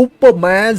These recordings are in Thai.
ซูเปอร์แมน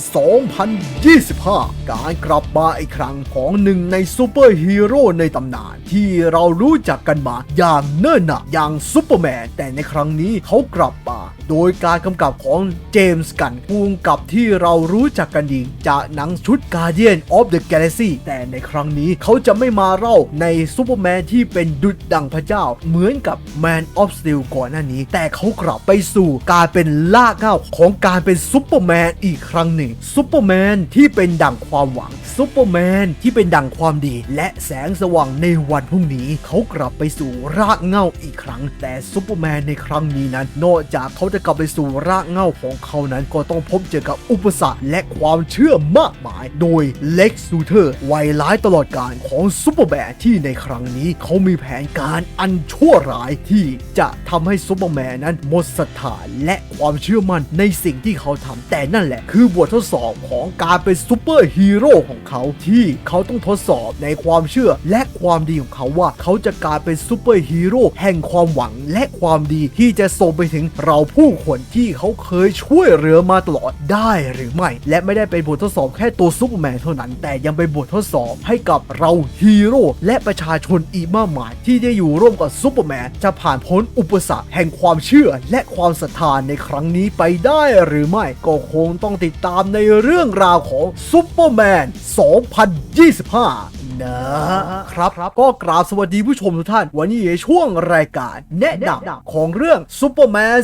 2025 การกลับมาอีกครั้งของหนึ่งในซูเปอร์ฮีโร่ในตำนาน ที่เรารู้จักกันมาอย่างเนิ่นนานอย่างซูเปอร์แมน แต่ในครั้งนี้เขากลับมา โดยการกำกับของเจมส์กันผู้กำกับที่เรารู้จักกันดีจากหนังชุด Guardian of the Galaxy แต่ในครั้งนี้เขาจะไม่มาเล่าในซูเปอร์แมนที่เป็นดุจดังพระเจ้า เหมือนกับ Man of Steel ก่อนหน้านี้ แต่เขากลับไปสู่การเป็นลากเหง้าของการเป็นซูเปอร์แมนอีกครั้งหนึ่งซูเปอร์แมนที่เป็นดั่งความหวังซูเปอร์แมนที่เป็นดั่งความดี และแสงสว่างในวันพรุ่งนี้ เขากลับไปสู่รากเหง้าอีกครั้ง แต่ซูเปอร์แมนในครั้งนี้นั้น นอกจากเขาจะกลับไปสู่รากเหง้าของเขานั้นก็ต้องพบเจอกับอุปสรรคและความเชื่อมากมาย โดยเล็กซูเทอร์วัยร้ายตลอดกาลของซูเปอร์แมนที่ในครั้งนี้เขามีแผนการอันชั่วร้ายที่จะทำให้ซูเปอร์แมนนั้นหมดศรัทธาและความเชื่อมั่นในสิ่งที่เขาทำแต่นั่นแหละ คือบททดสอบของการเป็นซูเปอร์ฮีโร่ของเขาที่เขาต้องทดสอบในความเชื่อและความดีของเขาว่าเขาจะกลายเป็นซูเปอร์ฮีโร่แห่งความหวังและความดีที่จะส่งไปถึงเราผู้คนที่เขาเคยช่วยเหลือมาตลอดได้หรือไม่ และไม่ได้เป็นบททดสอบแค่ตัวซูเปอร์แมนเท่านั้น แต่ยังเป็นบททดสอบให้กับเราฮีโร่และประชาชนอีกมากมาย ที่ได้อยู่ร่วมกับซูเปอร์แมนจะผ่านพ้นอุปสรรคแห่งความเชื่อและความศรัทธาในครั้งนี้ไปได้หรือไม่ก็คงงต้องติดตามในเรื่องราวของซูเปอร์แมน 2025 นะครับก็กราบสวัสดีผู้ชมทุกท่าน วันนี้ในช่วงรายการแนะนำของเรื่องซูเปอร์แมน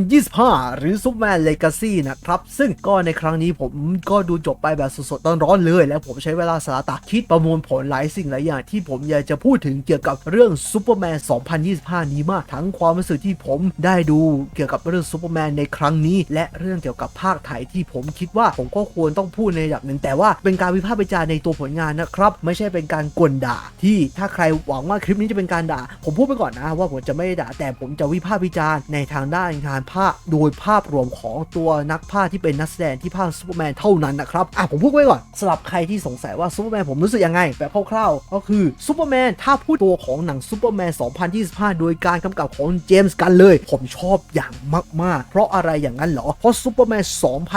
2025 หรือซูเปอร์แมนเลกาซีนะครับ ซึ่งก็ในครั้งนี้ผมก็ดูจบไปแบบสดๆร้อนๆเลย และผมใช้เวลาสาระตะคิดประมวลผลหลายสิ่งหลายอย่างที่ผมอยากจะพูดถึงเกี่ยวกับเรื่องซูเปอร์แมน 2025 นี้มาก ทั้งความรู้สึกที่ผมได้ดูเกี่ยวกับเรื่องซูเปอร์แมนในครั้งนี้ และเรื่องเกี่ยวกับภาคไทยที่ผมคิดว่าผมก็ควรต้องพูดในระดับหนึ่งแต่ว่าเป็นการวิพากษ์วิจารณ์ในตัวผลงานนะครับไม่ใช่เป็นการกลด่า ที่ถ้าใครหวังว่าคลิปนี้จะเป็นการด่า ผมพูดไปก่อนนะว่าผมจะไม่ได้ด่า แต่ผมจะวิพากษ์วิจารณ์ในทางด้านงานภาคโดยภาพรวมของตัวนักภาคที่เป็นนักแสดงที่ภาคซูเปอร์แมนเท่านั้นนะครับอะผมพูดไว้ก่อนสำหรับใครที่สงสัยว่าซูเปอร์แมนผมรู้สึกยังไงแบบคร่าวๆก็คือซูเปอร์แมนถ้าพูดตัวของหนังซูเปอร์แมน2025 โดยการกำกับของเจมส์กันเลย ผมชอบอย่างมากๆ เพราะอะไรอย่างนั้นเหรอ เพราะซูเปอร์แมน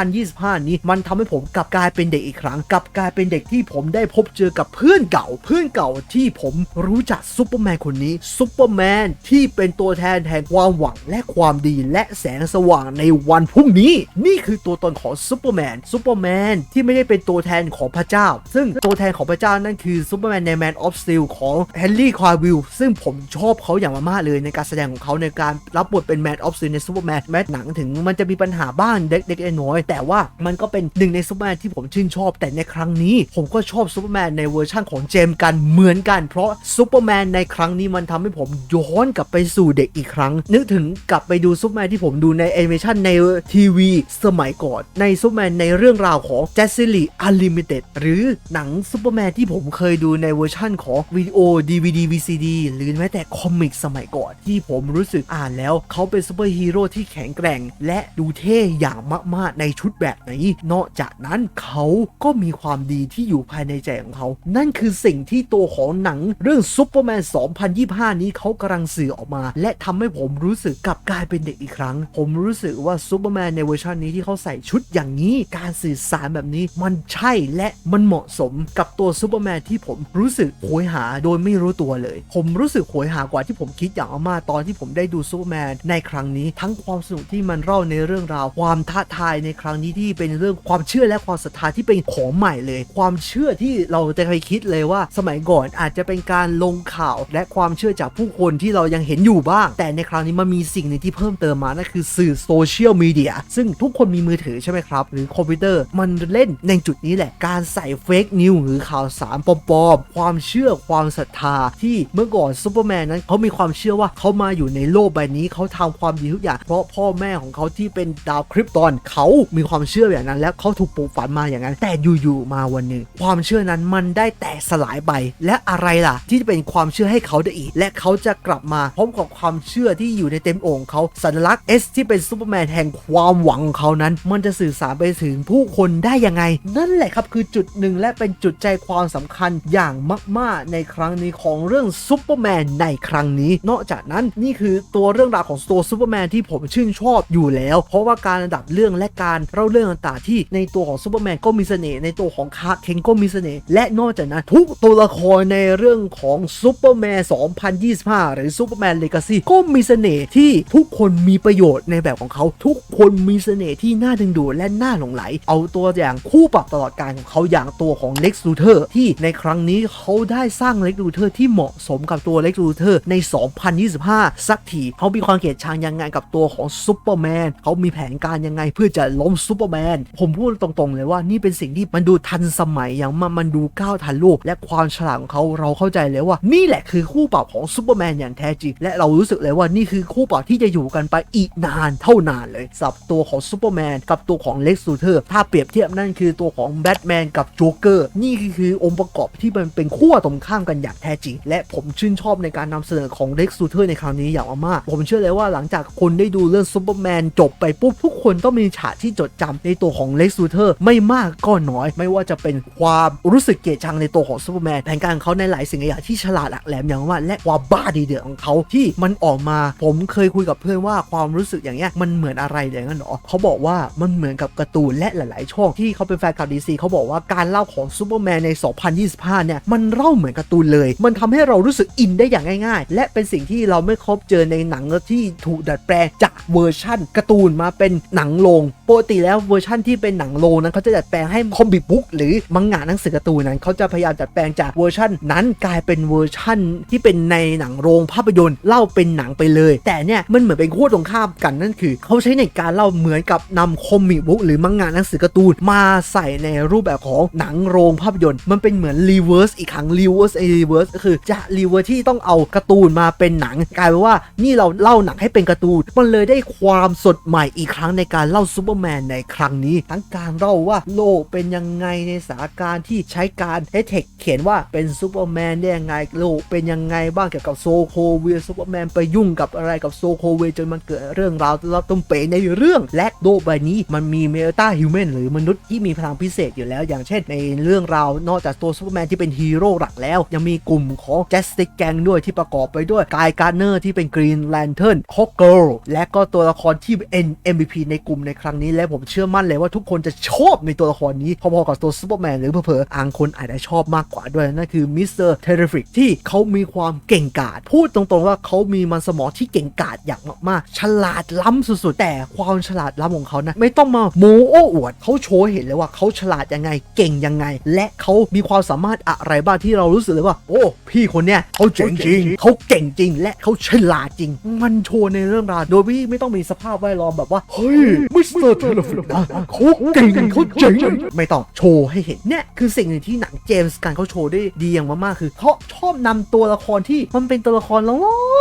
2025 นี้มันทำให้ผมกลับกลายเป็นเด็กอีกครั้ง กลับกลายเป็นเด็กที่ผมได้พบเจอกับเพื่อนเก่า เพื่อนเก่าที่ผมรู้จักซูเปอร์แมนคนนี้ซูเปอร์แมนที่เป็นตัวแทนแห่งความหวังและความดีและแสงสว่างในวันพรุ่งนี้ นี่คือตัวตนของซูเปอร์แมนซูเปอร์แมนที่ไม่ได้เป็นตัวแทนของพระเจ้า ซึ่งตัวแทนของพระเจ้านั่นคือซูเปอร์แมนใน Man of Steel ของเฮนรี่คาวิลซึ่งผมชอบเขาอย่างมากเลยในการแสดงของเขาในการรับบทเป็น Man of Steel ในซูเปอร์แมนแม้หนังถึงมันจะมีปัญหาบ้างเล็กๆน้อยแต่ว่ามันก็เป็นหนึ่งในซูเปอร์แมนที่ผมชื่นชอบแต่ในครั้งนี้ ผมก็ชอบซูเปอร์แมนในเวอร์ชันของเจมส์กันเหมือนกัน เพราะซูเปอร์แมนในครั้งนี้มันทำให้ผมย้อนกลับไปสู่เด็กอีกครั้ง นึกถึงกลับไปดูซูเปอร์แมนที่ผมดูในแอนิเมชันในทีวีสมัยก่อน ในซูเปอร์แมนในเรื่องราวของ Justice League Unlimited หรือหนังซูเปอร์แมนที่ผมเคยดูในเวอร์ชั่นของวิดีโอ DVD VCD หรือแม้แต่คอมิกสมัยก่อน ที่ผมรู้สึกอ่านแล้วเขาเป็นซูเปอร์ฮีโร่ที่แข็งแกร่ง และดูเท่อย่างมากๆในชุดแบบนี้ นอกจากนั้นเขาก็มีความดีที่อยู่ภายในใจของเขานั่นคือสิ่งที่ตัวของหนังเรื่องซูเปอร์แมน 2025 นี้เขากำลังสื่อออกมา และทำให้ผมรู้สึกกลับกลายเป็นเด็กอีกครั้ง ผมรู้สึกว่าซูเปอร์แมนในเวอร์ชันนี้ที่เขาใส่ชุดอย่างนี้การสื่อสารแบบนี้มันใช่และมันเหมาะสมกับตัวซูเปอร์แมนที่ผมรู้สึกโหยหาโดยไม่รู้ตัวเลย ผมรู้สึกโหยหากว่าที่ผมคิดอย่างมากตอนที่ผมได้ดูซูเปอร์แมนในครั้งนี้ ทั้งความสนุกที่มันเล่าในเรื่องราว ความท้าทายในครั้งนี้ที่เป็นเรื่องความเชื่อและความศรัทธาที่เป็นของใหม่เลย ความเชื่อที่เราจะเคยคิดเลยว่าสมัยก่อนอาจจะเป็นการลงข่าวและความเชื่อจากผู้คนที่เรายังเห็นอยู่บ้าง แต่ในครั้งนี้มันมีสิ่งหนึ่งที่เพิ่มเติมมานั่นคือสื่อโซเชียลมีเดียซึ่งทุกคนมีมือถือใช่ไหมครับ หรือคอมพิวเตอร์มันเล่นในจุดนี้แหละการใส่เฟกนิวหรือข่าวสารปลอมๆความเชื่อความศรัทธาที่เมื่อก่อนซูเปอร์แมนนั้นเขามีความเชื่อว่าเขามาอยู่ในโลกใบนี้เขาทำความดีทุกอย่างเพราะพ่อแม่ของเขาที่เป็นดาวคริปตอนเขามีความเชื่ออย่างนั้น แล้วเขาถูกปลูกฝันมาอย่างนั้น แต่อยู่ๆมาวันหนึ่งความเชื่อนั้นมันได้แตกสลายไป และอะไรล่ะ ที่จะเป็นความเชื่อให้เขาได้อีก และเขาจะกลับมาพร้อมกับความเชื่อที่อยู่ในเต็มโอ่งเขาสัญลักษณ์ S ที่เป็นซูเปอร์แมนแห่งความหวังของเขานั้น มันจะสื่อสารไปถึงผู้คนได้ยังไง นั่นแหละครับคือจุดหนึ่งและเป็นจุดใจความสำคัญอย่างมาก ๆ ในครั้งนี้ของเรื่องซูเปอร์แมนในครั้งนี้ นอกจากนั้นนี่คือตัวเรื่องราวของตัวซูเปอร์แมนที่ผมชื่นชอบอยู่แล้ว เพราะว่าการระดับเรื่องและการเล่าเรื่องต่างๆที่ในตัวของซูเปอร์แมนก็มีเสน่ห์ในตัวของคาร์เคนก็มีเสน่ห์และนอกจากนั้นทุกตัวละครในเรื่องของซูเปอร์แมน 2025 หรือซูเปอร์แมนเลกาซีก็มีเสน่ห์ที่ทุกคนมีประโยชน์ในแบบของเขา ทุกคนมีเสน่ห์ที่น่าดึงดูดและน่าหลงไหล เอาตัวอย่างคู่ปรับตลอดการของเขาอย่างตัวของเล็กซ์ลูเทอร์ที่ในครั้งนี้เขาได้สร้างเล็กซ์ลูเทอร์ที่เหมาะสมกับตัวเล็กซ์ลูเทอร์ใน 2025 สักทีเขามีความเกลียดชังยังไงกับตัวของซูเปอร์แมนเขามีแผนการยังไงเพื่อจะล้มซูเปอร์แมนผมพูดตรงๆเลยว่านี่เป็นสิ่งที่มันดูทันสมัยอย่างมันดูก้าวทันลกและความฉลาดของเขาเราเข้าใจเลยว่านี่แหละคือคู่ปรับของซูเปอร์แมนอย่างแท้จริง และเรารู้สึกเลยว่านี่คือคู่ปรับที่จะอยู่กันไปอีกนานเท่านานเลยสับตัวของซูเปอร์แมนกับตัวของเล็กซ์ลูเทอร์ถ้าเปรียบเทียบนั่นคือตัวของแบทแมนกับโจ๊กเกอร์นี่คือองค์ประกอบที่มันเป็นขั้วตรงข้ามกันอย่างแท้จริง และผมชื่นชอบในการนำเสนอของเล็กซ์ลูเทอร์ในครั้งนี้อย่างมากผมเชื่อเลยว่าหลังจากคนได้ดูเรื่องซูเปอร์แมนจบไปปุ๊บทุกคนต้องมีฉากที่จดจำในตัวของเล็กซ์ลูเทอร์ไม่มากก็น้อย ไม่ว่าจะเป็นความรู้สึกเกลียดชังในตัวของซูเปอร์แมนแผนการของเขาในหลายสิ่งหลายอย่างที่ฉลาดหลักแหลมอย่างมาและความบ้าดีเดือดของเขาที่มันออกมา ผมเคยคุยกับเพื่อนว่าความรู้สึกอย่างเงี้ยมันเหมือนอะไรอย่างนั้นหรอเขาบอกว่ามันเหมือนกับการ์ตูนและหลาย ๆ ช่องที่เขาเป็นแฟนคลับดีซีเขาบอกว่าการเล่าของซูเปอร์แมนใน 2025 เนี่ยมันเล่าเหมือนการ์ตูนเลย มันทำให้เรารู้สึกอินได้อย่างง่าย ๆ และเป็นสิ่งที่เราไม่คบเจอในหนังที่ถูกดัดแปลงจากเวอร์ชั่นการ์ตูนมาเป็นหนังโรงปกติแล้วเวอร์ชั่นที่เป็นหนังโรงนั้นเขาจะดัดแปลงให้คอมิบุ๊กหรือมังงะหนังสือการ์ตูนนั้นเขาจะพยายามดัดแปลงจากเวอร์ชันนั้นกลายเป็นเวอร์ชั่นที่เป็นในหนังโรงภาพยนตร์เล่าเป็นหนังไปเลย แต่เนี่ยมันเหมือนเป็นขั้วตรงข้ามกันนั่นคือเขาใช้ในการเล่าเหมือนกับนำคอมิบุ๊กหรือมังงะหนังสือการ์ตูนมาใส่ในรูปแบบของหนังโรงภาพยนตร์มันเป็นเหมือนรีเวิร์สอีกครั้งรีเวิร์สไอรีเวิร์สก็คือจะรีเวิร์สที่ต้องเอาการ์ตูนมาเป็นหนังกลายเป็นว่านี่เราเล่าหนังให้เป็นการ์ตูนมันเลยได้ความสดใหม่อีกครั้งในการเล่าซูเปอร์แมนในครั้งนี้ ทั้งการเล่าว่าโลกเป็นยังไงในสถานการณ์ที่ใช้การเทคเขียนว่าเป็นซูเปอร์แมนได้ยังไงโลกเป็นยังไงบ้างเกี่ยวกับโซโคเวียซูเปอร์แมนไปยุ่งกับอะไรกับโซโคเวียจนมันเกิดเรื่องราวเราต้องเป๋ในเรื่อง และโลกใบนี้มันมีเมตาฮิวแมนหรือมนุษย์ที่มีพลังพิเศษอยู่แล้ว อย่างเช่น ในเรื่องราวนอกจากตัวซูเปอร์แมนที่เป็นฮีโร่หลักแล้ว ยังมีกลุ่มของ Justice Gang ด้วยที่ประกอบไปด้วยกายการ์เนอร์ที่เป็นกรีนแลนเทิร์นฮอกเกิลและก็ตัวละครที่เป็น MVP ในกลุ่มในครั้งนี้และผมเชื่อมั่นเลยว่าทุกคนจะชอบในตัวละครนี้พอๆกับตัวซูเปอร์แมนหรือเผลอๆอางคนอาจจะชอบมากกว่าด้วยนั่นคือมิสเตอร์เทเรฟิกที่เขามีความเก่งกาจพูดตรงๆว่าเขามีมันสมองที่เก่งกาจอย่างมากๆ ฉลาดล้ำสุดๆ แต่ความฉลาดล้ำของเขานะไม่ต้องมาโมโอ้อวดเขาโชว์ให้เห็นเลยว่าเขาฉลาดยังไงเก่งยังไง และเขามีความสามารถอะไรบ้างที่เรารู้สึกเลยว่า โอ้พี่คนเนี้ยเขาเจ๋งจริงเขาเก่งจริง และเขาฉลาดจริง มันโชว์ในเรื่องราวโดยที่ไม่ต้องมีสภาพแวดล้อมแบบว่าเฮ้ยมิสเตอร์เทเลฟิกนะเขาเก่งเขาเจ๋งไม่ต้องโชว์ให้เห็นเนี่ยคือสิ่งหนึ่งที่หนังเจมส์กันเขาโชว์ได้ดีอย่างมากๆคือเขาชอบนำตัวละครที่มันเป็นตัวละครล้อ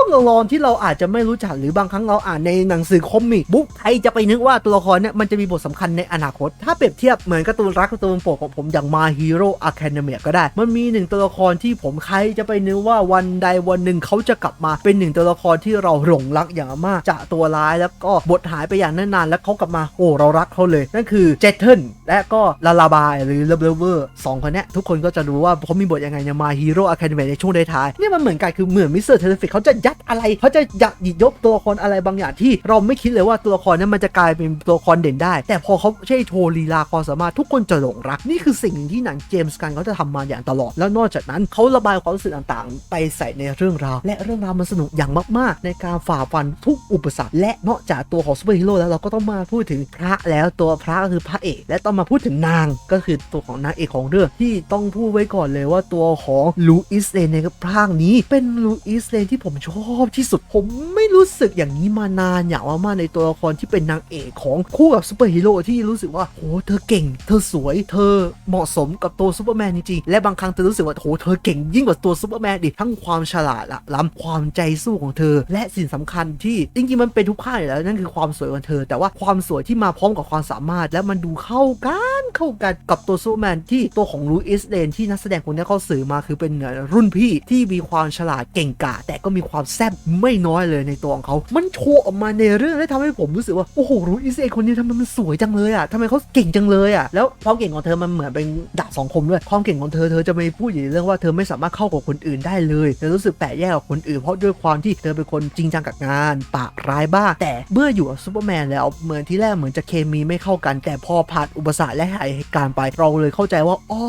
ๆลอนๆที่เราอาจจะไม่รู้จักหรือบางครั้งเราอ่านในหนังสือคอมิกบุ๊กใครจะไปนึกว่าตัวละครเนี่ยมันจะมีบทสำคัญในอนาคต ถ้าเปรียบเทียบเหมือนการ์ตูนรักการ์ตูนโปรดของผมอย่าง My Hero Academia ก็ได้ มันมีหนึ่งตัวละครที่ผมใครจะไปนึกว่าวันใดวันหนึ่งเขาจะกลับมาเป็นหนึ่งตัวละครที่เราหลงรักอย่างมากจากตัวร้ายแล้วก็บทหายไปอย่างนานๆแล้วเขากลับมาโอ้เรารักเขาเลยนั่นคือเจเทิลและก็ลาลาบายหรือเลเวอร์สองคนนี้ทุกคนก็จะรู้ว่าเขามีบทยังไงใน My Hero Academia ในช่วงท้ายๆเนี่ยมันเหมือนกันคือเหมือนมิสเตอร์เทเลฟิกเขาจะยัดอะไรเขาจะยัดหยิบยกตัวละครอะไรบางอย่างที่เราไม่คิดเลยว่าตัวละครนั้นมันจะกลายเป็นตัวละครเด่นได้ แต่พอเขาใช้โชว์ลีลาความสามารถทุกคนจะหลงรัก นี่คือสิ่งที่หนังเจมส์กันเขาจะทำมาอย่างตลอด แล้วนอกจากนั้นเขาระบายความรู้สึกต่างๆ ไปใส่ในเรื่องราว และเรื่องราวมันสนุกอย่างมากๆ ในการฝ่าฟันทุกอุปสรรคและนอกจากตัวของซูเปอร์ฮีโร่แล้วเราก็ต้องมาพูดถึงพระแล้วตัวพระก็คือพระเอกและต้องมาพูดถึงนางก็คือตัวของนางเอกของเรื่องที่ต้องพูดไว้ก่อนเลยว่าตัวของลูอิสเลนในภาคนี้เป็นลูอิสเลนที่ผมชอบที่สุดผมไม่รู้สึกอย่างนี้มานานอย่างมากในตัวละครที่เป็นนางเอกของคู่กับซูเปอร์ฮีโร่ที่รู้สึกว่าโหเธอเก่ง เธอสวย เธอเหมาะสมกับตัวซูเปอร์แมนจริงๆและบางครั้งเธอรู้สึกว่าโหเธอเก่งยิ่งกว่าตัวซูเปอร์แมนดิทั้งความฉลาดละล้ำความใจสู้ของเธอ และสิ่งสำคัญที่จริงๆมันเป็นทุกภาคอยู่แล้วนั่นคือความสวยของเธอ แต่ว่าความสวยที่มาพร้อมกับความสามารถและมันดูเข้ากันเข้ากันกับตัวซูเปอร์แมนที่ตัวของลูอิสเลนที่นักแสดงคนนี้เขาสื่อมาคือเป็นเหมือนรุ่นพี่ที่มีความฉลาดเก่งกาจแต่ก็มีความแซ่บไม่น้อยเลยในตัวของเขา มันโชว์ออกมาในเรื่องได้ทำให้ผมรู้สึกว่า โอ้โหลูอิสเลนคนนี้ทำไมมันสวยจังเลยอะทำไมเขาเก่งจังเลยอะแล้วความเก่งของเธอมันเหมือนเป็นดาบสองคมด้วยความเก่งของเธอเธอจะไม่พูดอยู่ในเรื่องว่าเธอไม่สามารถเข้ากับคนอื่นได้เลยเธอรู้สึกแปลกแยกกับคนอื่นเพราะด้วยความที่เธอเป็นคนจริงจังกับงานปากร้ายบ้างแต่เมื่ออยู่กับซูเปอร์แมนแล้วเหมือนที่แรกเหมือนจะเคมีไม่เข้ากันแต่พอผ่านอุปสรรคและหตุการไปเราเลยเข้าใจว่าอ๋อ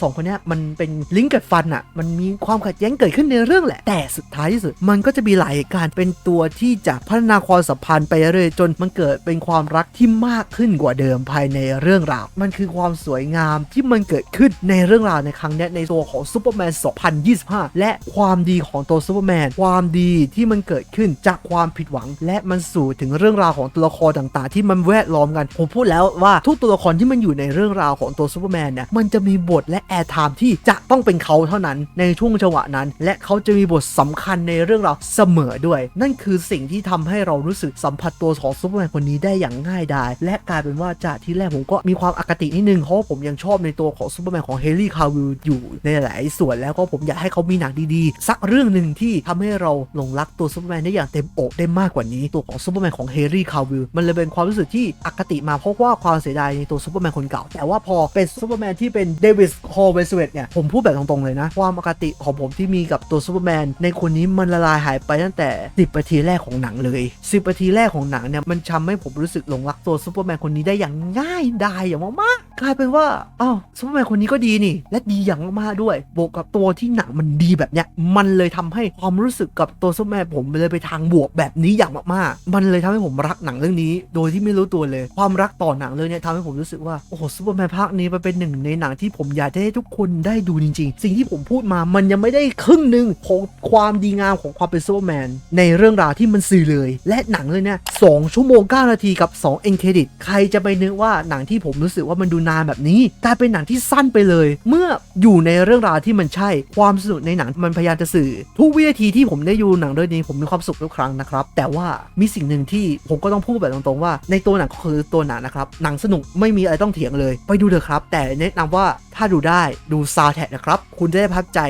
สองคนนี้มันเป็นลิงก์กัดฟันอะมันมีความขัดแย้งเกิดขึ้นในเรื่องแหละ แต่สุดท้ายที่สุด มันก็จะมีหลายการเป็นตัวที่จะพัฒนาความสัมพันธ์ไปเรื่อยจนมันเกิดเป็นความรักที่มากขึ้นกว่าเดิมภายในเรื่องราว มันคือความสวยงามที่มันเกิดขึ้นในเรื่องราวในครั้งนี้ในตัวของซูเปอร์แมน 2025 และความดีของตัวซูเปอร์แมน ความดีที่มันเกิดขึ้นจากความผิดหวัง และมันสู่ถึงเรื่องราวของตัวละครต่างๆ ที่มันแวดล้อมกัน ผมพูดแล้วว่าทุกตัวละครที่มันอยู่ในเรื่องราวของตัวซูเปอร์แมนเนี่ยมันจะมีบทและแอร์ไทม์ที่จะต้องเป็นเขาเท่านั้นในช่วงจังหวะนั้น และเขาจะมีบทสำคัญในเรื่องราวเสมอด้วย นั่นคือสิ่งที่ทำให้เรารู้สึกสัมผัสตัวของซูเปอร์แมนคนนี้ได้อย่างง่ายดายและกลายเป็นว่าจากที่แรกผมก็มีความอคตินิดนึงเพราะผมยังชอบในตัวของซูเปอร์แมนของเฮลี่คาวิลอยู่ในหลายส่วนแล้วก็ผมอยากให้เขามีหนังดีๆ สักเรื่องหนึ่งที่ทำให้เราหลงรักตัวซูเปอร์แมนได้อย่างเต็มอกได้มากกว่านี้ตัวของซูเปอร์แมนของเฮลี่คาวิลมันเลยเป็นความรู้สึกที่อคติมาเพราะว่าความเสียดายในตัวซูเปอร์แมนคนเก่า แต่ว่าพอเป็นซูเปอร์แมนที่เป็นเดวิสฮอลเวสเวตเนี่ย ผมพูดแบบตรงๆเลยนะ ความอคติของผมที่มีกับตัวซูเปอร์แมนในคนนี้มันละลายหายไปตั้งแต่ 10นาทีแรกของหนังเลย 10นาทีแรกของหนังเนี่ยมันทำให้ผมรู้สึกหลงรักตัวซูเปอร์แมนคนนี้ได้อย่างง่ายดายอย่างมาก กลายเป็นว่าอ้าวซูเปอร์แมนคนนี้ก็ดีนี่ และดีอย่างมากๆด้วย บวกกับตัวที่หนังมันดีแบบเนี้ย มันเลยทำให้ความรู้สึกกับตัวซูเปอร์แมนผมเลยไปทางบวกแบบนี้อย่างมากๆ มันเลยทำให้ผมรักหนังเรื่องนี้ โดยที่ไม่รู้ตัวเลย ความรักต่อหนังเรื่องเนี้ยทำให้ผมรู้สึกว่า โอ้โหซูเปอร์แมนภาคนี้มันเป็นหนึ่งในหนังที่ผมอยากจะให้ทุกคนได้ดูจริง ๆ สิ่งที่ผมพูดมามันยังไม่ได้ครึ่งหนึ่งของความดีงามของความเป็นซูเปอร์แมนในเรื่องราวที่มันสื่อเลย และหนังเรื่องเนี้ยสองชั่วโมง9นาทีกับ2เอ็นเครดิตใครจะไปนึกว่าหนังที่ผมรู้สึกว่ามันดูนานแบบนี้กลายเป็นหนังที่สั้นไปเลย เมื่ออยู่ในเรื่องราวที่มันใช่ ความสนุกในหนังมันพยายามจะสื่อ ทุกวินาทีที่ผมได้ดูหนังเรื่องนี้ผมมีความสุขทุกครั้งนะครับ แต่ว่ามีสิ่งหนึ่งที่ผมก็ต้องพูดแบบตรงๆว่า ในตัวหนังก็คือตัวหนังนะครับหนังสนุกไม่มีอะไรต้องเถียงเลย ไปดูเถอะครับ แต่แนะนำว่าถ้าดูได้ดูซาวแท็กนะครับ คุณจะได้ประทับใจ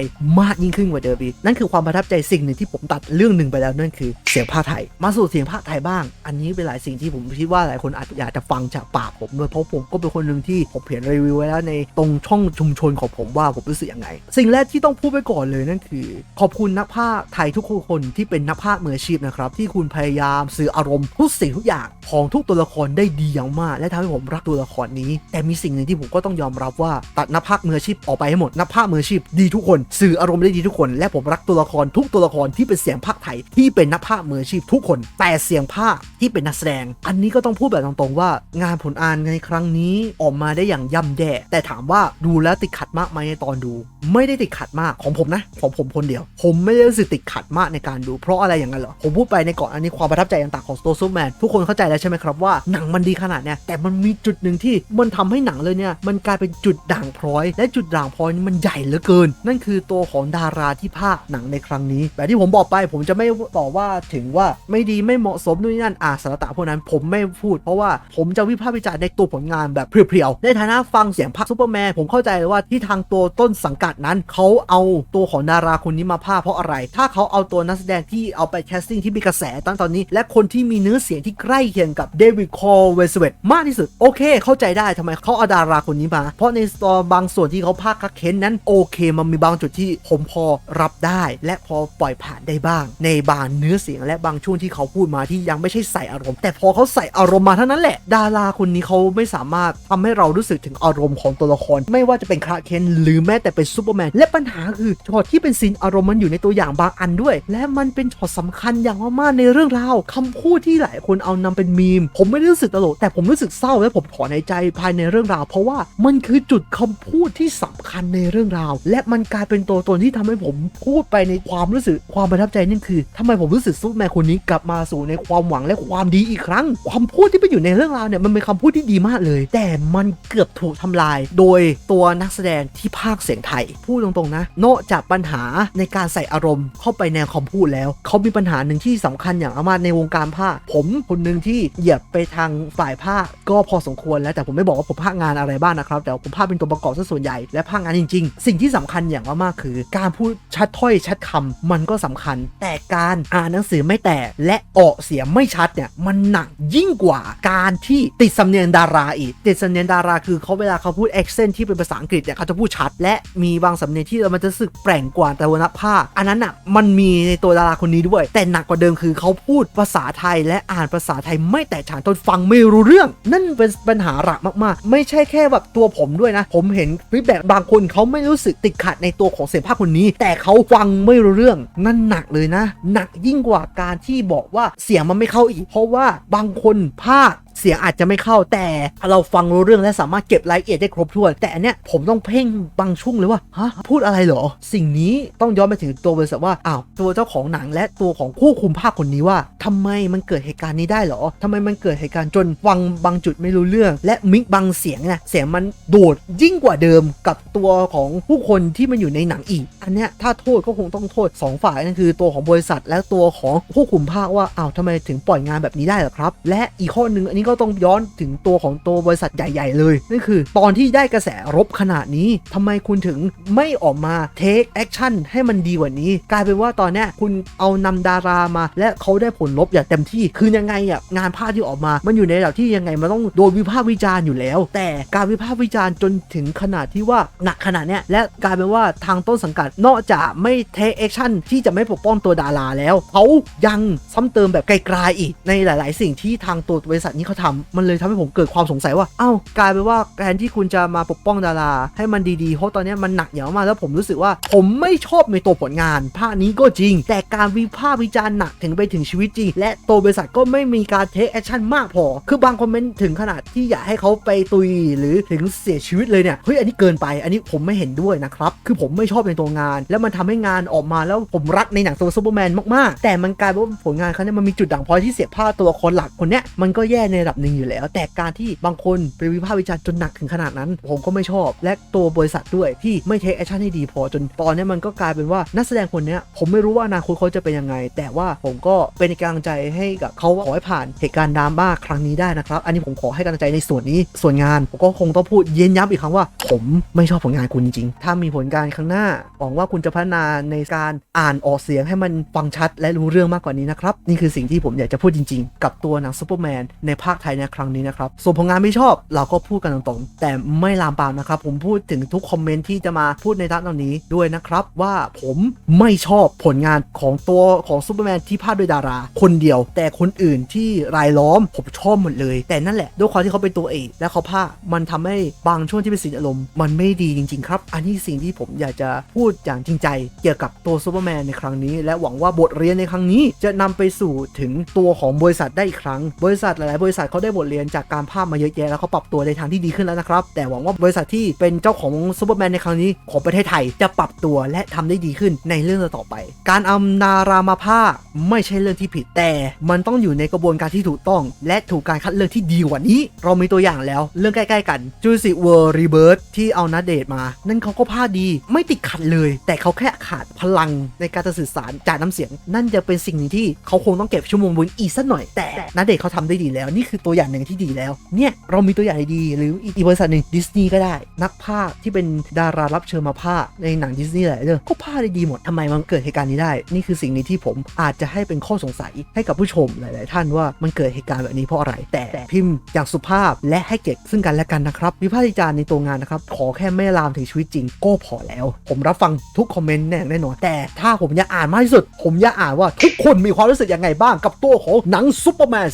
มากยิ่งขึ้นกว่าเดิมอีกนั่นคือความประทับใจสิ่งหนึ่งที่ผมตัดเรื่องหนึ่งไปแล้วนั่นคือเสียงภาคไทย มาสู่เสียงภาคไทยบ้าง อันนี้เป็นหลายสิ่งที่ผมคิดว่าหลายคนอาจอยากจะฟังจากปากผมด้วยเพราะผมก็เป็นคนหนึ่งที่ผมเขียนรีวิวไว้แล้วในตรงช่องชุมชนของผมว่าผมรู้สึกยังไง สิ่งแรกที่ต้องพูดไปก่อนเลยนั่นคือ ขอบคุณนักภาคไทยทุกคนที่เป็นนักภาคมืออาชีพนะครับที่คุณพยายามสื่ออารมณ์ทุกสิ่งทุกอย่างของทุกตัวละครได้ดีอย่างมาก และทำให้ผมรักตัวละครนี้ แต่มีสิ่งหนึ่งที่ผมก็ต้องยอมรับว่าตัดนักภาคมืออาชีพออกไปให้หมดนักภาคมืออาชีพดีทุกคน สื่ออารมณ์ได้ดีทุกคน และผมรักตัวละครทุกตัวละครที่เป็นเสียงภาคไทยที่เป็นนักภาคมืออาชีพทุกคน แต่เสียงภาคที่เป็นนักแสดง อันนี้ก็ต้องพูดแบบตรงๆว่า งานผลงานในครั้งนี้ออกมาได้อย่างย่ำแย่ แต่ถามว่าดูแล้วติดขัดมากไหมในตอนดู ไม่ได้ติดขัดมากของผมนะ ของผมคนเดียว ผมไม่ได้รู้สึกติดขัดมากในการดู เพราะอะไรอย่างนั้นเหรอ ผมพูดไปในก่อนอันนี้ความประทับใจต่างๆของตัวซูแมนทุกคนเข้าใจแล้วใช่ไหมครับว่าหนังมันดีขนาดเนี้ยแต่มันมีจุดหนึ่งที่มันทำให้หนังเลยเนี่ยมันกลายเป็นจุดด่างพร้อย และจุดด่างพร้อยนี้มันใหญ่เหลือเกิน นั่นคือตัวของดาราที่ภาคหนังในครั้งนี้แบบที่ผมบอกไปผมจะไม่บอกว่าถึงว่าไม่ดีไม่เหมาะสมนู่นนี่นั่นอ่าสารตะพวกนั้นผมไม่พูด เพราะว่าผมจะวิพากษ์วิจารณ์ในตัวผลงานแบบเพียวๆในฐานะฟังเสียงภาคซูเปอร์แมนผมเข้าใจเลยว่าที่ทางตัวต้นสังกัดนั้น เขาเอาตัวของดาราคนนี้มาภาคเพราะอะไร ถ้าเขาเอาตัวนักแสดงที่เอาไปแคสติ้งที่มีกระแสตั้งตอนนี้ และคนที่มีเนื้อเสียงที่ใกล้เคียงกับเดวิดคอลเวสเวตมากที่สุด โอเค เข้าใจได้ทำไมเขาเอาดาราคนนี้มา เพราะในตัวบางส่วนที่เขาภาคคักเค้นนั้นโอเค มันมีบางจุดที่ผมพอรับได้ และพอปล่อยผ่านได้บ้าง ในบางเนื้อเสียงและบางช่วงที่เขาพูดมาที่ยังไม่ใช่ใส่อารมณ์ แต่พอเขาใส่อารมณ์มาเท่านั้นแหละ ดาราคนนี้เขาไม่สามารถทำให้เรารู้สึกถึงอารมณ์ของตัวละคร ไม่ว่าจะเป็นคราเคนหรือแม้แต่เป็นซูเปอร์แมนและปัญหาคือช็อตที่เป็นซีนอารมณ์มันอยู่ในตัวอย่างบางอันด้วย และมันเป็นช็อตสำคัญอย่างมากๆในเรื่องราวคำพูดที่หลายคนเอานำเป็นมีม ผมไม่ได้รู้สึกตลกแต่ผมรู้สึกเศร้าและผมถอนในใจภายในเรื่องราว เพราะว่ามันคือจุดคำำพูดที่สำคัญในเรื่องราว และมันกลายเป็นตัวตนที่ทำให้ผมพูดไปในความรู้สึกความประทับใจนั่นคือทำไมผมรู้สึกซูเปอร์แมนคนนี้กลับมาสู่ในความหวังและความดีอีกครั้งคำพูดที่ไปอยู่ในเรื่องราวเนี่ยมันเป็นคำพูดที่ดีมากเลย แต่มันเกือบถูกทำลาย โดยตัวนักแสดงที่ภาคเสียงไทย พูดตรงๆนะนอจากปัญหาในการใส่อารมณ์เข้าไปในคำพูดแล้ว เขามีปัญหาหนึ่งที่สำคัญอย่างมากในวงการภาค ผมคนหนึ่งที่เหยียบไปทางฝ่ายภาคก็พอสมควรแล้วแต่ผมไม่บอกว่าผมภาคงานอะไรบ้างนะครับ แต่ผมภาคเป็นตัวประกอบซะส่วนใหญ่และภาคงานจริง ๆ สิ่งที่สำคัญอย่างมากๆคือ การพูดชัดถ้อยชัดคำมันก็สำคัญ แต่การอ่านหนังสือไม่แตกและออกเสียงไม่ชัดเนี่ยมันหนักยิ่งกว่าการที่ติดสำเนียงดาราอีกติดสำเนียงดาราคือเขาเวลาเขาพูด accent ที่เป็นภาษาอังกฤษเนี่ยเขาจะพูดชัด และมีบางสำเนียงที่มันจะสึกแปลงกว่าแต่วรรณภาคอันนั้นอะมันมีในตัวดาราคนนี้ด้วย แต่หนักกว่าเดิมคือเขาพูดภาษาไทยและอ่านภาษาไทยไม่แตกฉานจนฟังไม่รู้เรื่อง นั่นเป็นปัญหาหลักมากๆ ไม่ใช่แค่แบบตัวผมด้วยนะ ผมเห็นฟีดแบ็บางคนเขาไม่รู้สึกติดขัดในตัวของเสียงภาคคนนี้ แต่เขาฟังไม่รู้เรื่อง นั่นหนักเลยนะ หนักยิ่งกว่าการที่บอกว่าเสียงมันไม่เข้าอีก เพราะว่าบางคนภาค เสียงอาจจะไม่เข้าแต่เราฟังรู้เรื่องและสามารถเก็บรายละเอียดได้ครบถ้วน แต่อันเนี้ยผมต้องเพ่งบางช่วงเลยว่าฮะพูดอะไรเหรอ สิ่งนี้ต้องย้อนไปถึงตัวบริษัทว่าอ้าวตัวเจ้าของหนังและตัวของผู้คุมภาคคนนี้ว่าทำไมมันเกิดเหตุการณ์นี้ได้เหรอทำไมมันเกิดเหตุการณ์จนฟังบางจุดไม่รู้เรื่อง และมิกบางเสียงเนี่ยเสียงมันโดดยิ่งกว่าเดิมกับตัวของผู้คนที่มันอยู่ในหนังอีก อันเนี้ยถ้าโทษก็คงต้องโทษสองฝ่ายนั่นคือตัวของบริษัท และตัวของผู้คุมภาคว่าอ้าวทำไมถึงปล่อยงานแบบนี้ได้เหรอครับ และอีกข้อหนึ่งอันนี้ก็ต้องย้อนถึงตัวของตัวบริษัทใหญ่ ๆ เลยนั่นคือ ตอนที่ได้กระแสรบขนาดนี้ทำไมคุณถึงไม่ออกมาเทคแอคชั่นให้มันดีกว่านี้ กลายเป็นว่าตอนนี้คุณเอานำดารามา และเขาได้ผลลบอย่างเต็มที่ คือยังไงอะงานภาพที่ออกมา มันอยู่ในระดับที่ยังไงมันต้องโดนวิพากษ์วิจารณ์อยู่แล้ว แต่การวิพากษ์วิจารณ์จนถึงขนาดที่ว่าหนักขนาดเนี้ยและกลายเป็นว่าทางต้นสังกัดนอกจากไม่เทคแอคชั่นที่จะไม่ปกป้องตัวดาราแล้วเขายังซ้ำเติมแบบไกลๆอีกในหลาย ๆ สิ่งที่ทางตัวบริษัทนี้เขาทำมันเลยทำให้ผมเกิดความสงสัยว่า เอ้ากลายเป็นว่าแทนที่คุณจะมาปกป้องดารา ให้มันดีๆเพราะตอนนี้มันหนักอย่างมากแล้วผมรู้สึกว่า ผมไม่ชอบในตัวผลงานภาคนี้ก็จริง แต่การวิพากษ์วิจารณ์หนักถึงไปถึงชีวิตจริง และตัวบริษัทก็ไม่มีการเทคแอคชั่นมากพอ คือบางคอมเมนต์ถึงขนาดที่อยากให้เขาไปตุยหรือถึงเสียชีวิตเลยเนี่ยเฮ้ยอันนี้เกินไป อันนี้ผมไม่เห็นด้วยนะครับคือผมไม่ชอบในตัวงาน แล้วมันทำให้งานออกมาแล้วผมรักในหนังตัวซูเปอร์แมนมากๆ แต่มันกลายเป็นผลงานเขาเนี่ยมันมีจุดด่างพร้อยที่เสียพลาดตัวครหลักคนเนี้ยมันก็แย่ในระดับหนึ่งอยู่แล้ว แต่การที่บางคนไปวิพากษ์วิจารณ์จนหนักถึงขนาดนั้น ผมก็ไม่ชอบ และตัวบริษัทด้วยที่ไม่เทคแอคชั่นให้ดีพอจนตอนนี้มันก็กลายเป็นว่านักแสดงคนนี้ผมไม่รู้ว่าอนาคตเขาจะเป็นยังไง แต่ว่าผมก็เป็นกำลังใจให้กับเขาขอให้ผ่านเหตุการณ์ดราม่าครั้งนี้ได้นะครับ อันนี้ผมขอให้กำลังใจในส่วนนี้ ส่วนงานผมก็คงต้องพูดเย็นย้ำอีกครั้งว่า ผมไม่ชอบผลงานคุณจริงๆ ถ้ามีผลงานข้างหน้าหวังว่าคุณจะพัฒนาในการอ่านออกเสียงให้มันฟังชัดและรู้เรื่องมากกว่านี้นะครับ นี่คือสิ่งที่ผมอยากจะพูดจริง ๆ กับตัวหนังซูเปอร์แมนในภาคไทยในครั้งนี้นะครับ ส่วนผลงานไม่ชอบเราก็พูดกันตรงๆ แต่ไม่ลามปามนะครับ ผมพูดถึงทุกคอมเมนต์ที่จะมาพูดในด้านตอนนี้ด้วยนะครับว่าผมไม่ชอบผลงานของตัวของซูเปอร์แมนที่พากย์โดยดารา คนเดียว แต่คนอื่นที่รายล้อมผมชอบหมดเลย แต่นั่นแหละด้วยความที่เขาเป็นตัวเอกและเขาพามันทำให้บางช่วงที่เป็นสีอารมณ์มันไม่ดีจริงๆครับ อันนี้สิ่งที่ผมอยากจะพูดอย่างจริงใจ เกี่ยวกับตัวซูเปอร์แมนในครั้งนี้ และหวังว่าบทเรียนในครั้งนี้ จะนำไปสู่ถึงตัวของบริษัทได้อีกครั้ง บริษัทหลายๆบริษัทเขาได้บทเรียนจากการภาพมาเยอะแยะแล้วเขาปรับตัวในทางที่ดีขึ้นแล้วนะครับ แต่หวังว่าบริษัทที่เป็นเจ้าของซูเปอร์แมนในครั้งนี้ของประเทศไทยจะปรับตัวและทำได้ดีขึ้นในเรื่องต่อไป การเอานารามาภาไม่ใช่เรื่องที่ผิด แต่มันต้องอยู่ในกระบวนการที่ถูกต้อง และถูกการคัดเลือกที่ดีกว่านี้ เรามีตัวอย่างแล้ว เรื่องใกล้ๆกันจูสิเวอร์รีเบิร์ที่เอานาเดทมา นั่นเขาก็ภาดีไม่ติดขัดเลย แต่เขาแค่ขาดพลังในการสื่อสารจากน้ำเสียง นั่นจะเป็นสิ่งที่เขาคงต้องเก็บชั่วโมงบนอีกสักหน่อย แต่นาเดทเขาทำได้ดีแล้วนี่คือตัวอย่างหนึ่งที่ดีแล้ว เนี่ย เรามีตัวอย่างดี หรืออีกบริษัทหนึ่งดิสนีย์ก็ได้ นักภาคที่เป็นดารารับเชิญมาภาคในหนังดิสนีย์หลายเรื่องก็ภาคได้ดีหมดทำไมมันเกิดเหตุการณ์นี้ได้ นี่คือสิ่งนี้ที่ผมอาจจะให้เป็นข้อสงสัยให้กับผู้ชมหลาย ๆ ท่านว่ามันเกิดเหตุการณ์แบบนี้เพราะอะไร แต่พิมพ์อย่างสุภาพและให้เกียรติซึ่งกันและกันนะครับวิพากษ์วิจารณ์ในตัวงานนะครับขอแค่ไม่ลามถึงชีวิตจริงก็พอแล้ว ผมรับฟังทุกคอมเมนต์แน่แน่นอนแต่ถ้าผมอยากอ่านมากที่สุด ผมอยากอ่านว่าทุกคนมีความรู้สึกยังไงบ้างกับตัวของหนังซูเปอร์แมน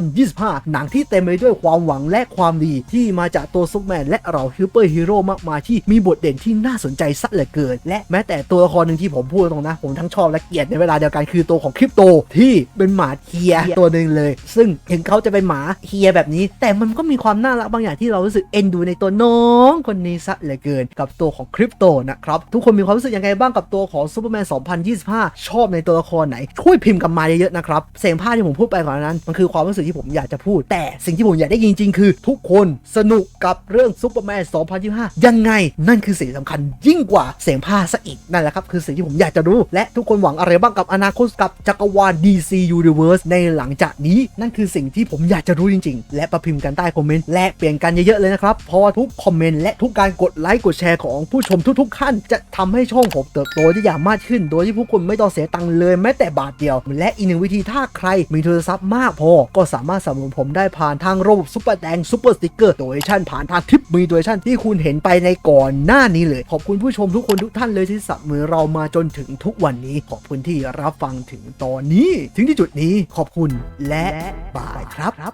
2025หนังที่เต็มไปด้วยความหวังและความดีที่มาจากตัวซุปแมนและเราฮิวเปอร์ฮีโร่มากมายที่มีบทเด่นที่น่าสนใจซะเหลือเกิน และแม้แต่ตัวละครหนึ่งที่ผมพูดตรงนะ ผมทั้งชอบและเกลียดในเวลาเดียวกันคือตัวของคริปโตที่เป็นหมาเฮียตัวหนึ่งเลย ซึ่งถึงเขาจะเป็นหมาเฮียแบบนี้ แต่มันก็มีความน่ารักบางอย่างที่เรารู้สึกเอ็นดูในตัวน้องคนนี้ซะเหลือเกิน กับตัวของคริปโตนะครับทุกคนมีความรู้สึกยังไงบ้างกับตัวของซูเปอร์แมน 2025 ชอบในตัวละครไหนช่วยพิมพ์กันมาเยอะๆนะครับเสียงภาคที่ผมพูดไปก่อนนั้นมันคือความรู้สึกที่ผมอยากจะพูด แต่สิ่งที่ผมอยากได้จริง ๆ คือ ทุกคนสนุกกับเรื่องซูเปอร์แมน 2025 ยังไง นั่นคือสิ่งสำคัญยิ่งกว่าเสียงภาซะอีก นั่นแหละครับ คือสิ่งที่ผมอยากจะรู้ และทุกคนหวังอะไรบ้างกับอนาคตกับจักรวาล DC Universe ในหลังจากนี้ นั่นคือสิ่งที่ผมอยากจะรู้จริง ๆ และประพิมพ์กันใต้คอมเมนต์และเปลี่ยนกันเยอะๆเลยนะครับเพราะว่าทุกคอมเมนต์และทุกการกดไลค์กดแชร์ของผู้ชมทุกๆท่านจะทำให้ช่องผมเติบโตได้อย่างมากขึ้น โดยที่ผู้คนไม่ต้องเสียตังค์เลยแม้แต่บาทเดียว และอีกหนึ่งวิธีถ้าใครมีโทรศัพท์มากพอก็สามารถสนัผมได้ผ่านทางระบบซุปเปอร์แดงซุปเปอร์สติ๊กเกอร์โดยชั่นผ่านทางทิปมีโดยชั่นที่คุณเห็นไปในก่อนหน้านี้เลย ขอบคุณผู้ชมทุกคนทุกท่านเลยที่สนับสนุนเรามาจนถึงทุกวันนี้ ขอบคุณที่รับฟังถึงตอนนี้ ถึงที่จุดนี้ขอบคุณและบายครับ